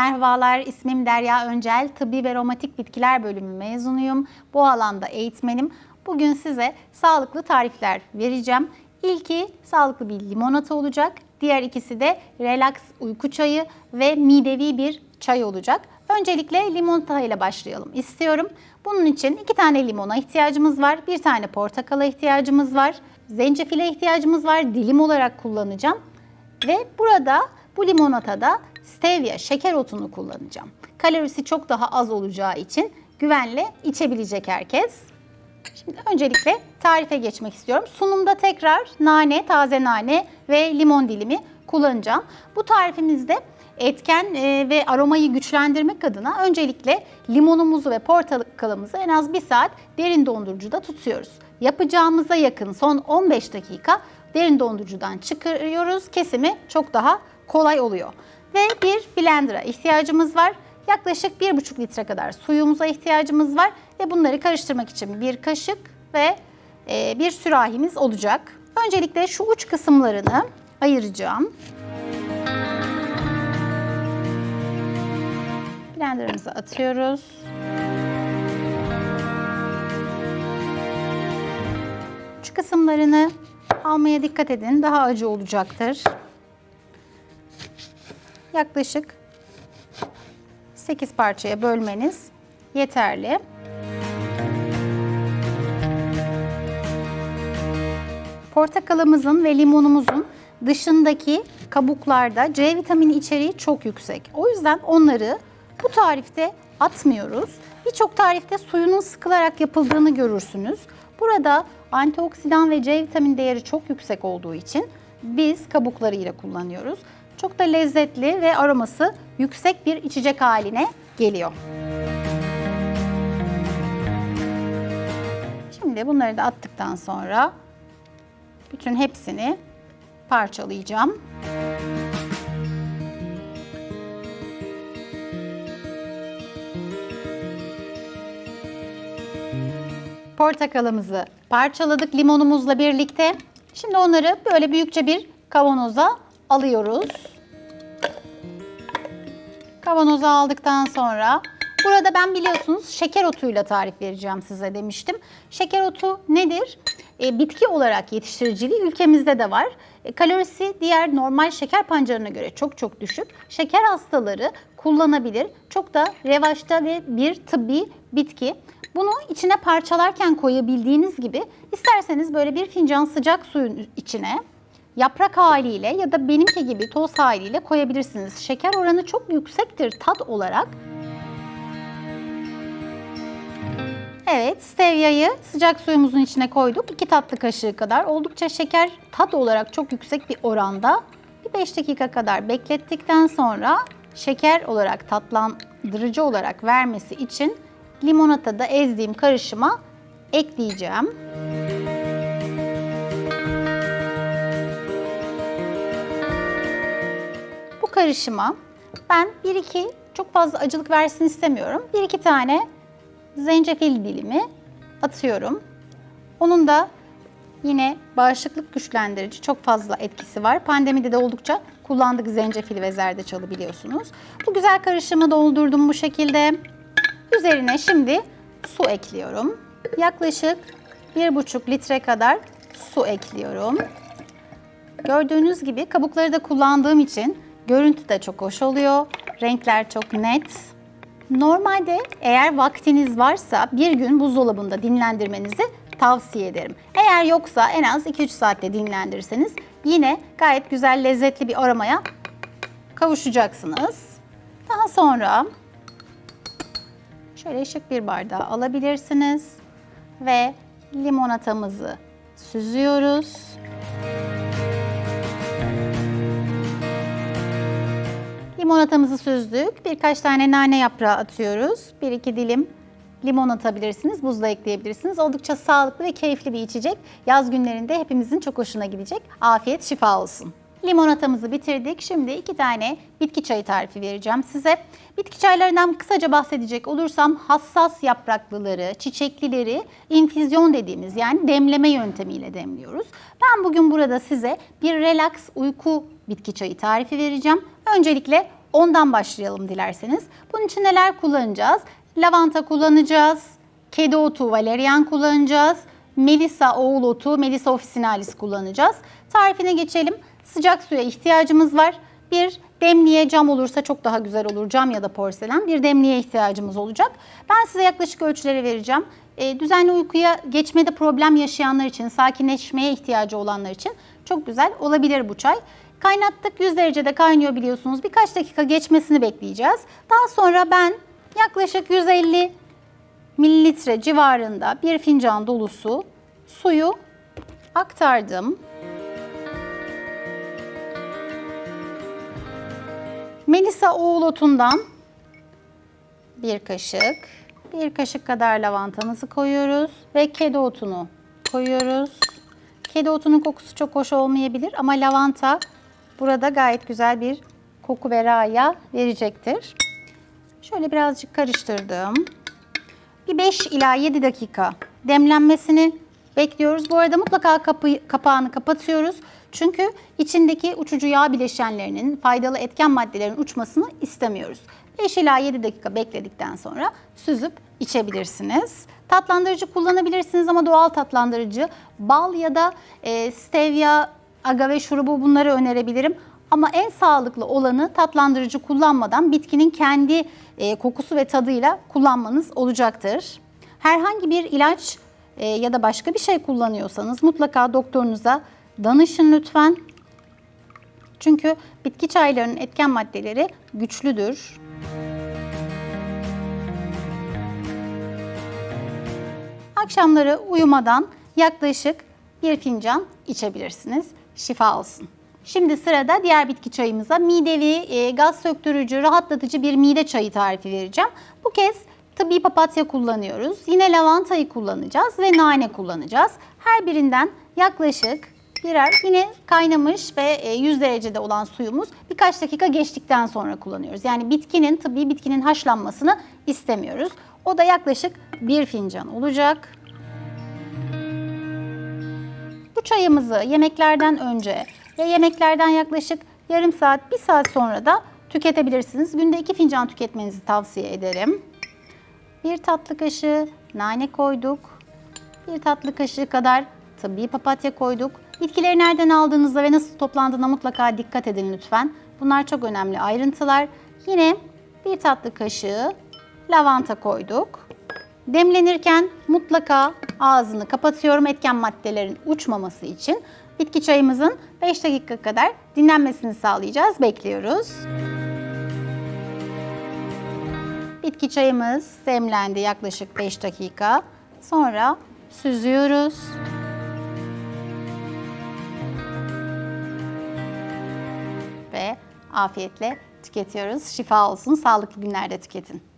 Merhabalar, ismim Derya Öncel. Tıbbi ve Romatik Bitkiler Bölümü mezunuyum. Bu alanda eğitmenim. Bugün size sağlıklı tarifler vereceğim. İlki sağlıklı bir limonata olacak. Diğer ikisi de relax uyku çayı ve midevi bir çay olacak. Öncelikle limonata ile başlayalım istiyorum. Bunun için iki tane limona ihtiyacımız var. Bir tane portakala ihtiyacımız var. Zencefile ihtiyacımız var. Dilim olarak kullanacağım. Ve burada bu limonatada stevia şeker otunu kullanacağım. Kalorisi çok daha az olacağı için güvenle içebilecek herkes. Şimdi öncelikle tarife geçmek istiyorum. Sunumda tekrar nane, taze nane ve limon dilimi kullanacağım. Bu tarifimizde etken e, ve aromayı güçlendirmek adına öncelikle limonumuzu ve portakalımızı en az bir saat derin dondurucuda tutuyoruz. Yapacağımıza yakın son 15 dakika derin dondurucudan çıkarıyoruz. Kesimi çok daha kolay oluyor. Ve bir blender'a ihtiyacımız var. Yaklaşık 1,5 litre kadar suyumuza ihtiyacımız var ve bunları karıştırmak için bir kaşık ve e, bir sürahimiz olacak. Öncelikle şu uç kısımlarını ayıracağım. Blenderımıza atıyoruz. Uç kısımlarını almaya dikkat edin. Daha acı olacaktır. Yaklaşık 8 parçaya bölmeniz yeterli. Portakalımızın ve limonumuzun dışındaki kabuklarda C vitamini içeriği çok yüksek. O yüzden onları bu tarifte atmıyoruz. Birçok tarifte suyunun sıkılarak yapıldığını görürsünüz. Burada antioksidan ve C vitamini değeri çok yüksek olduğu için biz kabuklarıyla kullanıyoruz. Çok da lezzetli ve aroması yüksek bir içecek haline geliyor. Şimdi bunları da attıktan sonra bütün hepsini parçalayacağım. Portakalımızı parçaladık limonumuzla birlikte. Şimdi onları böyle büyükçe bir kavanoza alıyoruz. Kavanoza aldıktan sonra burada ben biliyorsunuz şeker otuyla tarif vereceğim size demiştim. Şeker otu nedir? E, bitki olarak yetiştiriciliği ülkemizde de var. E, kalorisi diğer normal şeker pancarına göre çok çok düşük. Şeker hastaları kullanabilir. Çok da revaçta ve bir tıbbi bitki. Bunu içine parçalarken koyabildiğiniz gibi isterseniz böyle bir fincan sıcak suyun içine yaprak haliyle ya da benimki gibi toz haliyle koyabilirsiniz. Şeker oranı çok yüksektir tat olarak. Evet, stevia'yı sıcak suyumuzun içine koyduk. 2 tatlı kaşığı kadar. Oldukça şeker tat olarak çok yüksek bir oranda. Bir 5 dakika kadar beklettikten sonra şeker olarak tatlandırıcı olarak vermesi için limonatada ezdiğim karışıma ekleyeceğim. Karışıma ben 1-2 çok fazla acılık versin istemiyorum. 1-2 tane zencefil dilimi atıyorum. Onun da yine bağışıklık güçlendirici çok fazla etkisi var. Pandemide de oldukça kullandık zencefil ve zerdeçalı biliyorsunuz. Bu güzel karışımı doldurdum bu şekilde. Üzerine şimdi su ekliyorum. Yaklaşık 1,5 litre kadar su ekliyorum. Gördüğünüz gibi kabukları da kullandığım için görüntü de çok hoş oluyor. Renkler çok net. Normalde eğer vaktiniz varsa bir gün buzdolabında dinlendirmenizi tavsiye ederim. Eğer yoksa en az 2-3 saatte dinlendirirseniz yine gayet güzel lezzetli bir aromaya kavuşacaksınız. Daha sonra şöyle şık bir bardağı alabilirsiniz ve limonatamızı süzüyoruz. Limonatamızı süzdük. Birkaç tane nane yaprağı atıyoruz. Bir iki dilim limon atabilirsiniz, buzla ekleyebilirsiniz. Oldukça sağlıklı ve keyifli bir içecek. Yaz günlerinde hepimizin çok hoşuna gidecek. Afiyet şifa olsun. Limonatamızı bitirdik. Şimdi iki tane bitki çayı tarifi vereceğim size. Bitki çaylarından kısaca bahsedecek olursam hassas yapraklıları, çiçeklileri infüzyon dediğimiz yani demleme yöntemiyle demliyoruz. Ben bugün burada size bir relax uyku bitki çayı tarifi vereceğim. Öncelikle Ondan başlayalım dilerseniz. Bunun için neler kullanacağız? Lavanta kullanacağız. Kedi otu, valerian kullanacağız. Melisa oğul otu, Melisa officinalis kullanacağız. Tarifine geçelim. Sıcak suya ihtiyacımız var. Bir demliğe cam olursa çok daha güzel olur. Cam ya da porselen. Bir demliğe ihtiyacımız olacak. Ben size yaklaşık ölçüleri vereceğim. E, düzenli uykuya geçmede problem yaşayanlar için, sakinleşmeye ihtiyacı olanlar için çok güzel olabilir bu çay. Kaynattık 100 derecede kaynıyor biliyorsunuz. Birkaç dakika geçmesini bekleyeceğiz. Daha sonra ben yaklaşık 150 mililitre civarında bir fincan dolusu suyu aktardım. Melisa oğul otundan bir kaşık, bir kaşık kadar lavantamızı koyuyoruz ve kedi otunu koyuyoruz. Kedi otunun kokusu çok hoş olmayabilir ama lavanta burada gayet güzel bir koku ve raya verecektir. Şöyle birazcık karıştırdım. Bir 5 ila 7 dakika demlenmesini bekliyoruz. Bu arada mutlaka kapı, kapağını kapatıyoruz. Çünkü içindeki uçucu yağ bileşenlerinin, faydalı etken maddelerin uçmasını istemiyoruz. 5 ila 7 dakika bekledikten sonra süzüp içebilirsiniz. Tatlandırıcı kullanabilirsiniz ama doğal tatlandırıcı bal ya da e, stevia, agave şurubu bunları önerebilirim. Ama en sağlıklı olanı tatlandırıcı kullanmadan bitkinin kendi e, kokusu ve tadıyla kullanmanız olacaktır. Herhangi bir ilaç e, ya da başka bir şey kullanıyorsanız mutlaka doktorunuza danışın lütfen. Çünkü bitki çaylarının etken maddeleri güçlüdür. Akşamları uyumadan yaklaşık bir fincan içebilirsiniz. Şifa olsun. Şimdi sırada diğer bitki çayımıza midevi, e, gaz söktürücü, rahatlatıcı bir mide çayı tarifi vereceğim. Bu kez tıbbi papatya kullanıyoruz. Yine lavantayı kullanacağız ve nane kullanacağız. Her birinden yaklaşık birer yine kaynamış ve e, 100 derecede olan suyumuz birkaç dakika geçtikten sonra kullanıyoruz. Yani bitkinin, tıbbi bitkinin haşlanmasını istemiyoruz. O da yaklaşık bir fincan olacak. Bu çayımızı yemeklerden önce ve yemeklerden yaklaşık yarım saat, bir saat sonra da tüketebilirsiniz. Günde iki fincan tüketmenizi tavsiye ederim. Bir tatlı kaşığı nane koyduk. Bir tatlı kaşığı kadar tabii papatya koyduk. Bitkileri nereden aldığınızda ve nasıl toplandığına mutlaka dikkat edin lütfen. Bunlar çok önemli ayrıntılar. Yine bir tatlı kaşığı lavanta koyduk. Demlenirken mutlaka ağzını kapatıyorum etken maddelerin uçmaması için. Bitki çayımızın 5 dakika kadar dinlenmesini sağlayacağız. Bekliyoruz. Bitki çayımız demlendi yaklaşık 5 dakika. Sonra süzüyoruz. Ve afiyetle tüketiyoruz. Şifa olsun, sağlıklı günlerde tüketin.